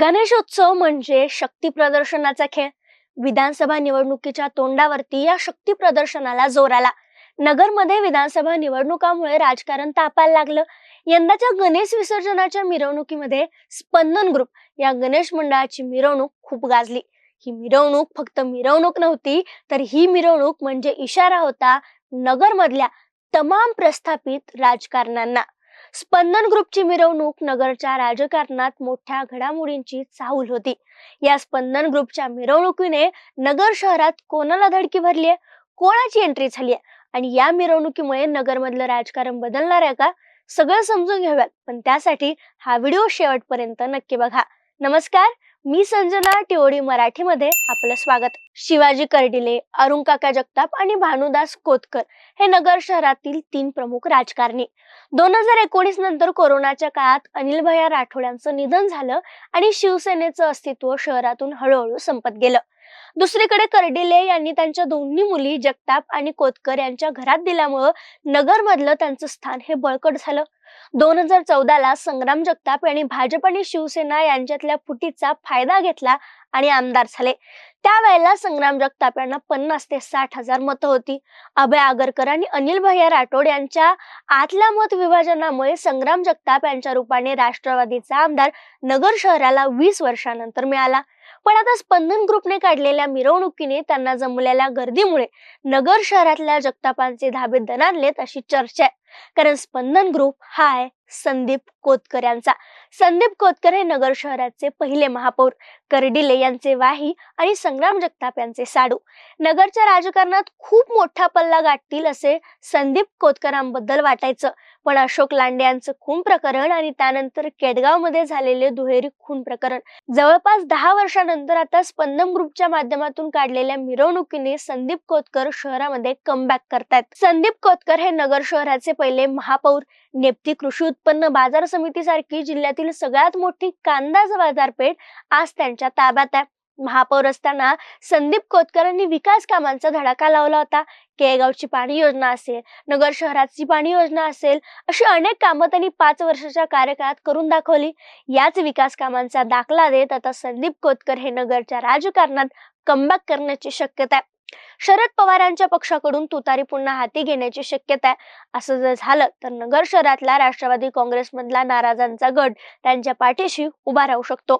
गणेशोत्सव म्हणजे शक्ती प्रदर्शनाचा खेळ. विधानसभा निवडणुकीच्या तोंडावरती या शक्ती प्रदर्शनाला जोर आला. नगरमध्ये विधानसभा निवडणुकामुळे राजकारण तापायला लागलं. यंदाच्या गणेश विसर्जनाच्या मिरवणुकीमध्ये स्पंदन ग्रुप या गणेश मंडळाची मिरवणूक खूप गाजली. ही मिरवणूक फक्त मिरवणूक नव्हती तर ही मिरवणूक म्हणजे इशारा होता नगरमधल्या तमाम प्रस्थापित राजकारणांना स्पंदन ग्रुपची मिरवणूक नगरच्या राजकारणात मोठ्या घडामोडींची चाहूल होती. या स्पंदन ग्रुपच्या मिरवणुकीने नगर शहरात कोणाला धडकी भरली आहे? कोणाची एंट्री झाली आहे? आणि या मिरवणुकीमुळे नगरमधलं राजकारण बदलणार आहे का? सगळं समजून घेऊयात पण त्यासाठी हा व्हिडिओ शेवटपर्यंत नक्की बघा. नमस्कार. मी संजना टिओडी मराठीमध्ये आपलं स्वागत. शिवाजी कर्डिले अरुण काका जगताप आणि भानुदास कोतकर हे नगर शहरातील तीन प्रमुख राजकारणी. दोन हजार एकोणीस नंतर कोरोनाच्या काळात अनिल भैया राठोड यांचं निधन झालं आणि शिवसेनेचं अस्तित्व शहरातून हळूहळू संपत गेलं. दुसरीकडे कर्डिले यांनी त्यांच्या दोन्ही मुली जगताप आणि कोतकर यांच्या घरात दिल्यामुळं नगरमधलं त्यांचं स्थान हे बळकट झालं. दोन हजार चौदाला संग्राम जगताप यांनी भाजप आणि शिवसेना यांच्यातल्या फुटीचा फायदा घेतला आणि आमदार झाले. त्यावेळेला संग्राम जगताप यांना पन्नास ते साठ हजार मतं होती. अभय आगरकर आणि अनिल भैया राठोड यांच्या आतल्या मत विभाजनामुळे संग्राम जगताप यांच्या रूपाने राष्ट्रवादीचा आमदार नगर शहराला वीस वर्षानंतर मिळाला. पण आता स्पंदन ग्रुपने काढलेल्या मिरवणुकीने त्यांना जमलेल्या गर्दीमुळे नगर शहरातल्या जगतापांचे धाबे दणारलेत अशी चर्चा आहे. कारण स्पंदन ग्रुप हा आहे संदीप कोतकर यांचा. संदीप कोतकर हे नगर शहराचे पहिले महापौर कर्डिले यांचे वाही आणि संग्राम जगताप यांचे साडू. नगरच्या राजकारणात खूप मोठा पल्ला गाठतील असे संदीप कोतकरांबद्दल वाटायचं. पण अशोक लांडे यांचं खून प्रकरण आणि त्यानंतर केडगावमध्ये झालेले दुहेरी खून प्रकरण. जवळपास दहा वर्षानंतर आता स्पंदन ग्रुपच्या माध्यमातून काढलेल्या मिरवणुकीने संदीप कोतकर शहरामध्ये कमबॅक करतायत. संदीप कोतकर हे नगर शहराचे पहिले महापौर नेप्ती कृषी उत्पन्न बाजार समिती सारखी जिल्ह्यातील सगळ्यात मोठी कांदा बाजारपेठ आज त्यांच्या ताब्यात आहे. महापौर असताना संदीप कोतकरांनी विकास कामांचा धडाका लावला होता. केळगावची पाणी योजना असेल नगर शहराची पाणी योजना असेल अशी अनेक कामं त्यांनी पाच वर्षाच्या कार्यकाळात करून दाखवली. याच विकास कामांचा दाखला देत आता संदीप कोतकर हे नगरच्या राजकारणात कमबॅक करण्याची शक्यता आहे. शरद पवारांच्या पक्षाकडून तुतारी पुन्हा हाती घेण्याची शक्यता आहे. असं जर झालं तर नगर शहरातला राष्ट्रवादी काँग्रेसमधला नाराजांचा गट त्यांच्या पाठीशी उभा राहू शकतो.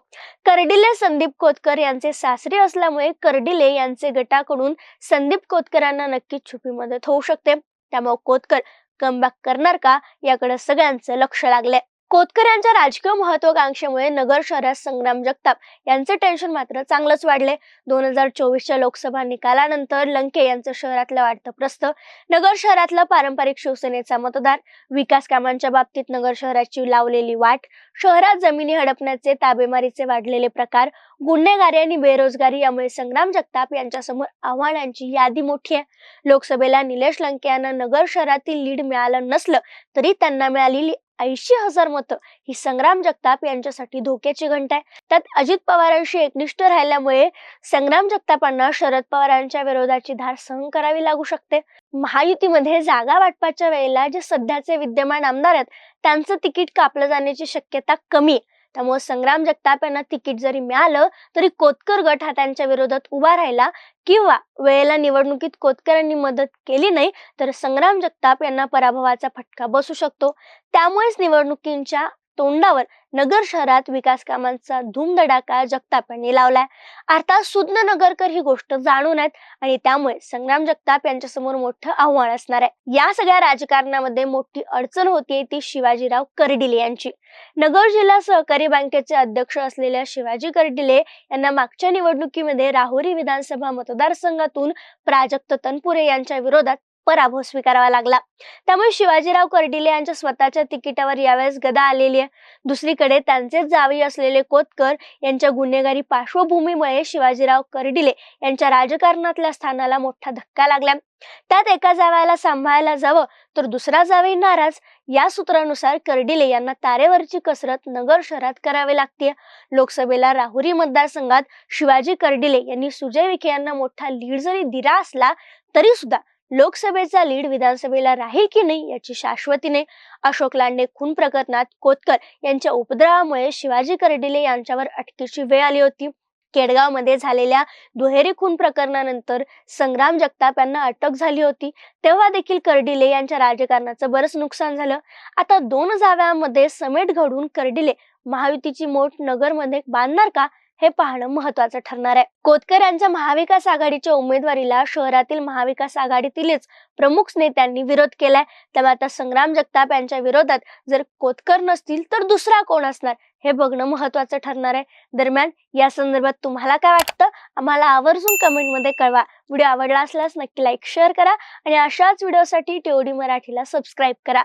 कर्डिले संदीप कोतकर यांचे सासरे असल्यामुळे कर्डिले यांचे गटाकडून संदीप कोतकरांना नक्कीच छुपी मदत होऊ शकते. त्यामुळे कोतकर कमबॅक करणार का? याकडे सगळ्यांचं लक्ष लागलंय. कोतकर यांच्या राजकीय महत्वाकांक्षेमुळे नगर शहरात संग्राम जगताप यांचे टेन्शन मात्र चांगलंच वाढले दोन हजार चोवीसच्या लोकसभा निकालानंतर लंके यांचं शहरातलं वाढतं प्रस्त नगर शहरातला पारंपरिक शिवसेनेचा मतदार विकास कामांच्या बाबतीत नगर शहराची लावलेली वाट शहरात जमिनी हडपण्याचे ताबेमारीचे वाढलेले प्रकार गुन्हेगारी आणि बेरोजगारी यामुळे संग्राम जगताप यांच्यासमोर आव्हानांची यादी मोठी आहे. लोकसभेला निलेश लंके यांना नगर शहरातील लीड मिळालं नसलं तरी त्यांना मिळालेली ऐंशी हजार मतं ही संग्राम जगताप यांच्यासाठी धोक्याची घंटा आहे. त्यात अजित पवारांशी एकनिष्ठ राहिल्यामुळे संग्राम जगतापांना शरद पवारांच्या विरोधाची धार सहन करावी लागू शकते. महायुतीमध्ये जागा वाटपाच्या वेळेला जे सध्याचे विद्यमान आमदार आहेत त्यांचं तिकीट कापलं जाण्याची शक्यता कमी आहे. त्यामुळे संग्राम जगताप यांना तिकीट जरी मिळालं तरी कोतकर गट हा त्यांच्या विरोधात उभा राहिला. किंवा वेळेला निवडणुकीत कोतकरांनी मदत केली नाही तर संग्राम जगताप यांना पराभवाचा फटका बसू शकतो. त्यामुळेच निवडणुकींच्या तोंडावर नगर शहरात विकास कामांचा धूमधडाका जगताप यांनी लावलाय. अर्थात सुज्ञ नगरकर ही गोष्ट जाणून आहेत आणि त्यामुळे संग्राम जगताप यांच्या समोर मोठं आव्हान असणार आहे. या सगळ्या राजकारणामध्ये मोठी अडचण होतीये ती शिवाजीराव कर्डिले यांची. नगर जिल्हा सहकारी बँकेचे अध्यक्ष असलेल्या शिवाजी कर्डिले यांना मागच्या निवडणुकीमध्ये राहुरी विधानसभा मतदारसंघातून प्राजक्त तनपुरे यांच्या विरोधात पराभव स्वीकारावा लागला. त्यामुळे शिवाजीराव कर्डिले यांच्या स्वतःच्या तिकिटावर यावेळेस गदा आलेली आहे. दुसरीकडे त्यांचेच जावी असलेले कोतकर यांच्या गुन्हेगारी पार्श्वभूमीमुळे शिवाजीराव कर्डिले यांच्या राजकारणातल्या स्थानाला मोठा धक्का लागला. त्यात एका जावयाला सांभाळायला जावं तर दुसरा जावे नाराज. या सूत्रानुसार कर्डिले यांना तारेवरची कसरत नगर शहरात करावी लागते लोकसभेला राहुरी मतदारसंघात शिवाजी कर्डिले यांनी सुजय विखे यांना मोठा लीड जरी दिला असला तरी सुद्धा लोकसभेचा लीड विधानसभेला राहील की नाही याची शाश्वती नाही अशोक लांडे खून प्रकरणात कोतकर यांच्या उपद्रवामुळे शिवाजी कर्डिले यांच्यावर अटकेची वेळ आली होती. केडगावमध्ये झालेल्या दुहेरी खून प्रकरणानंतर संग्राम जगताप यांना अटक झाली होती. तेव्हा देखील कर्डिले यांच्या राजकारणाचं बरंच नुकसान झालं. आता दोन जाव्यामध्ये समेट घडून कर्डिले महायुतीची मोठ नगरमध्ये बांधणार का? हे पाहणं महत्वाचं ठरणार आहे. कोतकर यांच्या महाविकास आघाडीच्या उमेदवारीला शहरातील महाविकास आघाडीतीलच प्रमुख नेत्यांनी विरोध केलाय. त्यामुळे आता संग्राम जगताप यांच्या विरोधात जर कोतकर नसतील तर दुसरा कोण असणार? हे बघणं महत्वाचं ठरणार आहे. दरम्यान या संदर्भात तुम्हाला काय वाटतं? आम्हाला आवर्जून कमेंटमध्ये कळवा. व्हिडिओ आवडला असल्यास नक्की लाईक शेअर करा आणि अशाच व्हिडिओसाठी टीओडी मराठीला सबस्क्राईब करा.